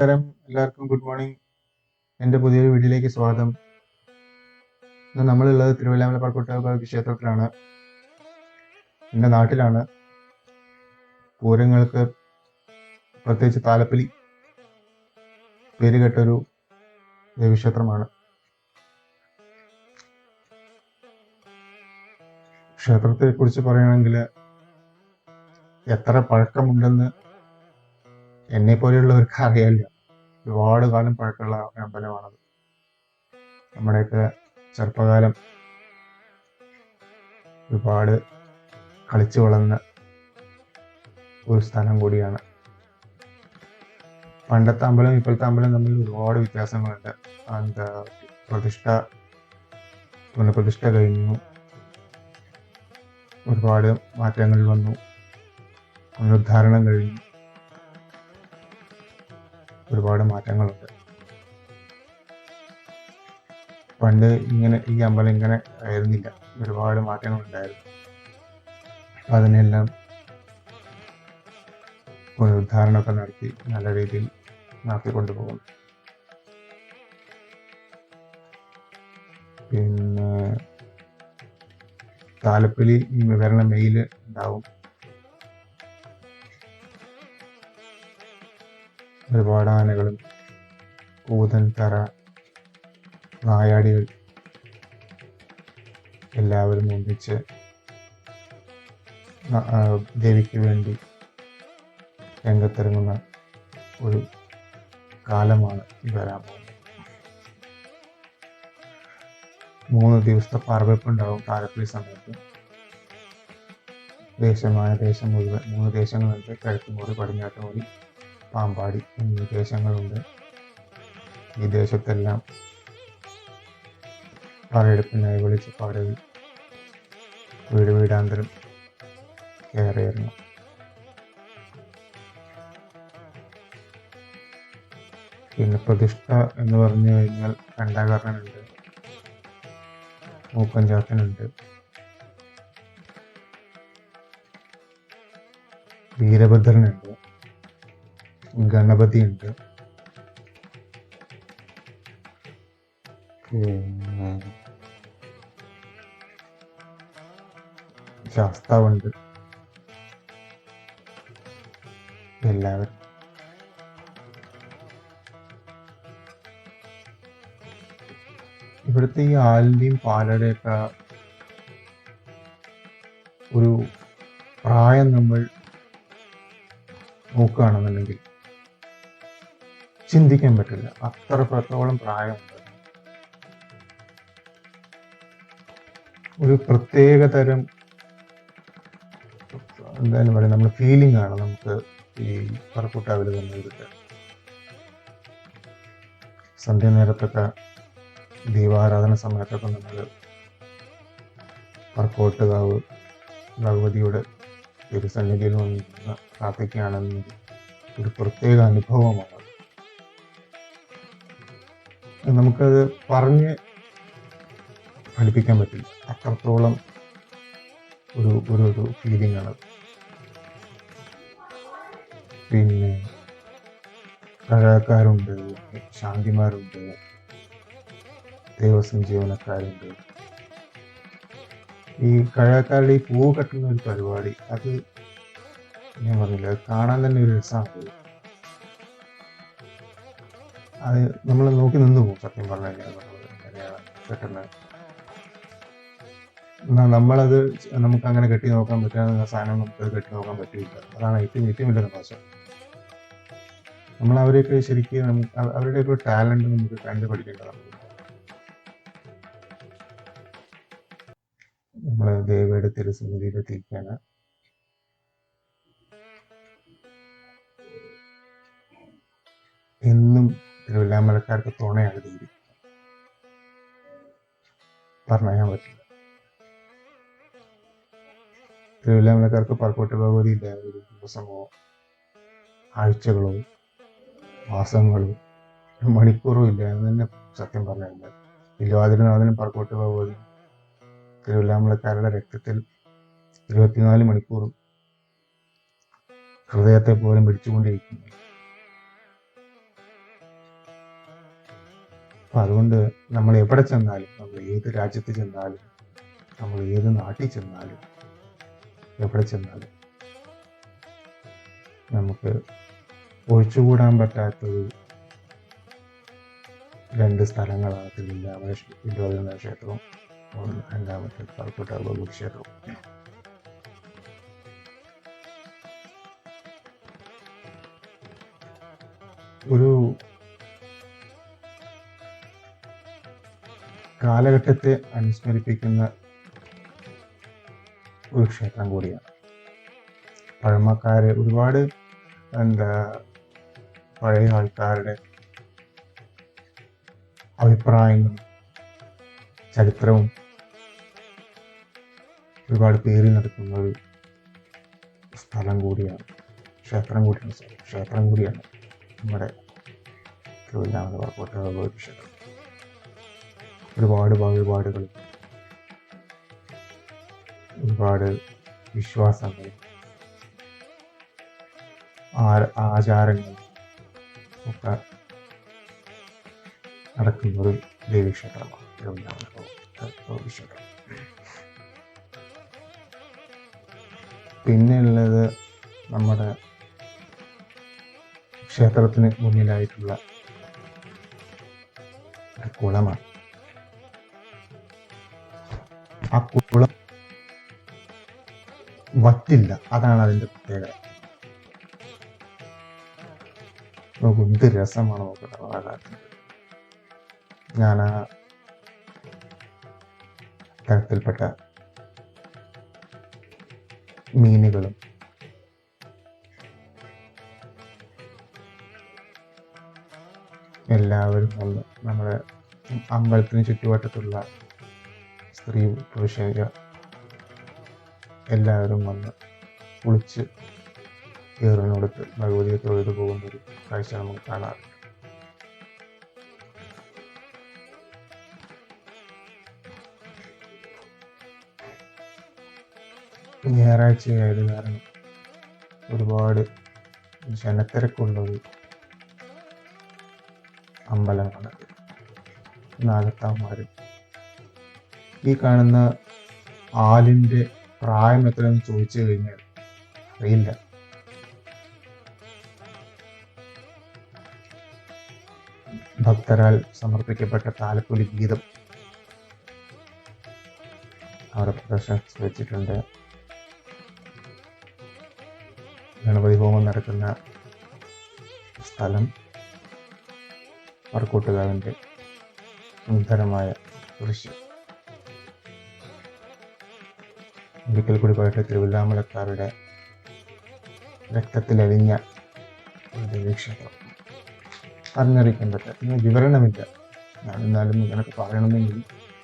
നമസ്കാരം. എല്ലാവർക്കും good morning. എന്റെ പുതിയൊരു വീഡിയോയിലേക്ക് സ്വാഗതം. ഇന്ന് നമ്മളുള്ളത് തിരുവല്ലാമല പാർക്കോട്ട ക്ഷേത്രത്തിലാണ്. എന്റെ നാട്ടിലാണ് പൂരങ്ങൾക്ക് പ്രത്യേകിച്ച് താലപ്പലി പേരുകെട്ടൊരു ദേവീക്ഷേത്രമാണ്. ക്ഷേത്രത്തെ കുറിച്ച് പറയുകയാണെങ്കിൽ എത്ര പഴക്കമുണ്ടെന്ന് എന്നെ പോലെയുള്ളവർക്ക് അറിയാമല്ലോ ഒരുപാട് കാലം പഴക്കമുള്ള അമ്പലമാണത്. നമ്മുടെയൊക്കെ ചെറുപ്പകാലം ഒരുപാട് കളിച്ചു വളർന്ന ഒരു സ്ഥലം കൂടിയാണ്. പണ്ടത്തെ അമ്പലം ഇപ്പോഴത്തെ അമ്പലം തമ്മിൽ ഒരുപാട് വ്യത്യാസങ്ങളുണ്ട്. എന്താ പ്രതിഷ്ഠ പുനഃപ്രതിഷ്ഠ കഴിഞ്ഞു. ഒരുപാട് മാറ്റങ്ങൾ വന്നു. പുനരുദ്ധാരണം കഴിഞ്ഞു. ഒരുപാട് മാറ്റങ്ങളുണ്ട്. പണ്ട് ഇങ്ങനെ ഈ അമ്പലം ഇങ്ങനെ ആയിരുന്നില്ല. ഒരുപാട് മാറ്റങ്ങൾ ഉണ്ടായിരുന്നു അപ്പൊ അതിനെല്ലാം പുനരുദ്ധാരണമൊക്കെ നടത്തി നല്ല രീതിയിൽ നടത്തിക്കൊണ്ടു പോകുന്നു. പിന്നെ താലപ്പൊലി വരണ മെയിൽ ഉണ്ടാവും. ഒരുപാട് ആനകളും കൂതൻ തറ നായാടികൾ എല്ലാവരും ഒന്നിച്ച് ദേവിക്ക് വേണ്ടി രംഗത്തിറങ്ങുന്ന ഒരു കാലമാണ് വരാൻ പോകുന്നത് മൂന്ന് ദിവസത്തെ പാർവെപ്പുണ്ടാവും താലപ്പൊലി സമയത്ത്. ദേശമായ ദേശം മുഴുവൻ മൂന്ന് ദേശങ്ങളുണ്ട് കിഴക്ക് മുറി പടിഞ്ഞാട്ട് മുറി പാമ്പാടി എന്നീ ദേശങ്ങളുണ്ട്. ഈ ദേശത്തെല്ലാം പറയെടുപ്പിനായി വെളിച്ചപ്പാടുകൾ വീട് വീടാന്തരം കയറിയിരുന്നു പിന്നെ പ്രതിഷ്ഠ എന്ന് പറഞ്ഞു കഴിഞ്ഞാൽ കണ്ടാകരണനുണ്ട് മൂക്കഞ്ചാത്തനുണ്ട് വീരഭദ്രനുണ്ട്. ഗണപതി ഉണ്ട് ശാസ്താവുണ്ട്. എല്ലാവരും. ഇവിടുത്തെ ഈ ആലിന്റെയും പാലടയൊക്കെ ഒരു പ്രായം നമ്മൾ നോക്കുകയാണെന്നുണ്ടെങ്കിൽ ചിന്തിക്കാൻ പറ്റില്ല. അത്രത്തോളം പ്രായമുണ്ട്. ഒരു പ്രത്യേക തരം എന്തായാലും പറയാം നമ്മുടെ ഫീലിംഗ് ആണ് നമുക്ക് ഈ പറക്കൂട്ടാവിൽ തന്നെ സന്ധ്യ നേരത്തൊക്കെ ദീപാരാധന സമയത്തൊക്കെ നമ്മൾ പറക്കോട്ടുകാവ് ഭഗവതിയുടെ തിരുസന്നിധിയിൽ വന്ന് പ്രാർത്ഥിക്കുകയാണെന്നെങ്കിൽ ഒരു പ്രത്യേക അനുഭവമാണ്. നമുക്കത് പറഞ്ഞ് ഫലിപ്പിക്കാൻ പറ്റില്ല. അത്രത്തോളം ഒരു ഒരു ഒരു ഫീലിംഗ് ആണ്. പിന്നെ കഴകക്കാരുണ്ട് ശാന്തിമാരുണ്ട് ദേവസ്വം ജീവനക്കാരുണ്ട്. ഈ കഴകക്കാരുടെ ഈ പൂ കെട്ടുന്ന ഒരു പരിപാടി അത് ഞാൻ പറഞ്ഞില്ല കാണാൻ തന്നെ ഒരു രസമാണ് അത് നമ്മൾ നോക്കി നിന്ന് പോകും സത്യം പറഞ്ഞു കഴിഞ്ഞാൽ നമ്മൾ എങ്ങനെയാണ് കെട്ടുന്നത് എന്നാൽ നമ്മളത് നമുക്ക് അങ്ങനെ കെട്ടി നോക്കാൻ പറ്റാത്ത സാധനം നമുക്ക് കെട്ടി നോക്കാൻ പറ്റില്ല അതാണ് ഏറ്റവും ഏറ്റവും വലിയ തമാശ നമ്മൾ അവരെയൊക്കെ ശരിക്കും നമുക്ക് അവരുടെ ഒരു ടാലന്റ് നമുക്ക് കണ്ടു പഠിക്കേണ്ടതാണ് നമ്മൾ ദേവയുടെ തിരുസന്നിധിയിലെത്തിയിരിക്കുകയാണ്. തിരുവല്ലാമലക്കാർക്ക് തുണയാണ് ദേവി പറഞ്ഞാൽ പറ്റില്ല. തിരുവല്ലാമലക്കാർക്ക് പറക്കോട്ട് ഭഗവതി ഇല്ല. ഒരു ദിവസമോ ആഴ്ചകളോ മാസങ്ങളോ മണിക്കൂറോ ഇല്ല. എന്ന് തന്നെ സത്യം പറഞ്ഞില്ല തിരുവാതിരനാഥനും പറക്കോട്ട് ഭഗവതി. തിരുവല്ലാമലക്കാരുടെ രക്തത്തിൽ ഇരുപത്തിനാല് മണിക്കൂറും ഹൃദയത്തെ പോലും പിടിച്ചുകൊണ്ടിരിക്കുന്നു. അപ്പൊ അതുകൊണ്ട് നമ്മൾ എവിടെ ചെന്നാലും നമ്മൾ ഏത് രാജ്യത്ത് ചെന്നാലും നമ്മൾ ഏത് നാട്ടിൽ ചെന്നാലും എവിടെ ചെന്നാലും നമുക്ക് ഒഴിച്ചുകൂടാൻ പറ്റാത്തൊരു രണ്ട് സ്ഥലങ്ങളാണ്. തിരുവില്ലാമല വില്ലോചന ക്ഷേത്രവും രണ്ടാമത്തെ ഭഗവതി ക്ഷേത്രവും. കാലഘട്ടത്തെ അനുസ്മരിപ്പിക്കുന്ന ഒരു ക്ഷേത്രം കൂടിയാണ്. പഴമക്കാരെ ഒരുപാട് എന്താ പഴയ ആൾക്കാരുടെ അഭിപ്രായങ്ങളും ചരിത്രവും ഒരുപാട് പേര് നടക്കുന്ന ഒരു സ്ഥലം കൂടിയാണ്. ക്ഷേത്രം കൂടിയാണ് ക്ഷേത്രം കൂടിയാണ് നമ്മുടെ തിരുവല്ലാമല ഭഗവതി ക്ഷേത്രം. ഒരുപാട് വഴിപാടുകൾ ഒരുപാട് വിശ്വാസങ്ങൾ. ആചാരങ്ങൾ ഒക്കെ നടക്കുന്ന ഒരു ദേവീക്ഷേത്രമാണ്. ക്ഷേത്രം പിന്നെ ഉള്ളത് നമ്മുടെ ക്ഷേത്രത്തിന് മുന്നിലായിട്ടുള്ള കുളമാണ്. ആ കുളം വറ്റില്ല. അതാണ് അതിന്റെ പ്രത്യേകത. നോക്കൂ എന്ത് രസമാണ് നോക്കട്ടെ വളരെ ഞാൻ ആ തരത്തിൽപ്പെട്ട മീനുകളും എല്ലാവരും വന്ന് നമ്മുടെ അമ്പലത്തിന് ചുറ്റുവട്ടത്തുള്ള സ്ത്രീ പുരുഷ എല്ലാവരും വന്ന് കുളിച്ച് കയറിനോടത്ത് ഭഗവതിയെ തൊഴുതു പോകുന്ന ഒരു കാഴ്ച നമുക്ക് കാണാറുണ്ട് ഞായറാഴ്ചയായത് കാരണം ഒരുപാട് ജനത്തിരക്കുള്ള ഒരു അമ്പലമാണ്. നാഗത്താന്മാരും ഈ കാണുന്ന ആലിന്റെ പ്രായം എത്രയെന്ന് ചോദിച്ചു കഴിഞ്ഞാൽ അറിയില്ല. ഭക്തരാൽ സമർപ്പിക്കപ്പെട്ട താലപ്പൊലി ഗീതം അവിടെ പ്രദർശനത്തിൽ വെച്ചിട്ടുണ്ട്. ഗണപതി ഹോമം നടക്കുന്ന സ്ഥലം വർക്കൂട്ടുകാരന്റെ സുന്ദരമായ ദൃശ്യം. ഒരിക്കൽ കൂടി പോയിട്ട് തിരുവല്ലാമലക്കാരുടെ രക്തത്തിലലിഞ്ഞ ഒരു ദേവീക്ഷേത്രം പറഞ്ഞറിയിക്കാൻ പറ്റില്ല പിന്നെ വിവരണമില്ല. എന്നാലും ഇതിനൊക്കെ പറയണമെങ്കിൽ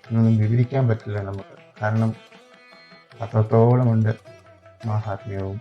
ഇതൊന്നും വിവരിക്കാൻ പറ്റില്ല നമുക്ക്. കാരണം അത്രത്തോളമുണ്ട് മാഹാത്മ്യവും